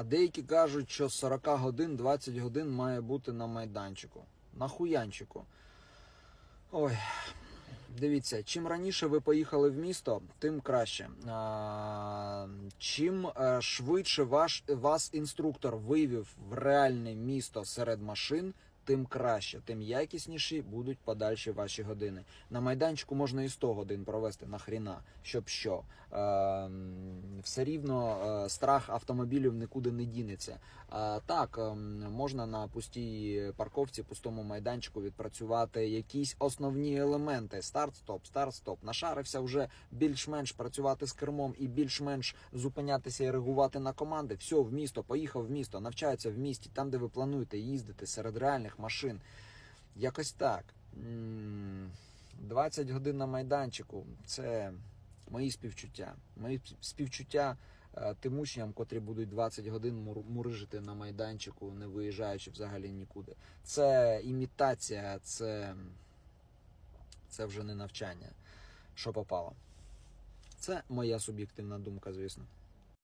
А деякі кажуть, що 40 годин 20 годин має бути на майданчику. На хуянчику. Ой. Дивіться, чим раніше ви поїхали в місто, тим краще. А, чим е, швидше ваш, вас інструктор вивів в реальне місто серед машин, тим краще, тим якісніші будуть подальші ваші години. На майданчику можна і 100 годин провести нахріна, щоб що. Е, м, все рівно е, страх автомобілів нікуди не дінеться. А, так, ем, можна на пустій парковці, пустому майданчику відпрацювати якісь основні елементи: старт-стоп, старт-стоп. Нашарився вже більш-менш працювати з кермом і більш-менш зупинятися і реагувати на команди. Все, в місто, поїхав в місто, навчається в місті, там, де ви плануєте їздити серед реальних машин. Якось так. М, 20 годин на майданчику це мої співчуття. Мої співчуття е, тим учням, котрі будуть 20 годин мурижити на майданчику, не виїжджаючи взагалі нікуди. Це імітація, це, це вже не навчання, що попало. Це моя суб'єктивна думка, звісно.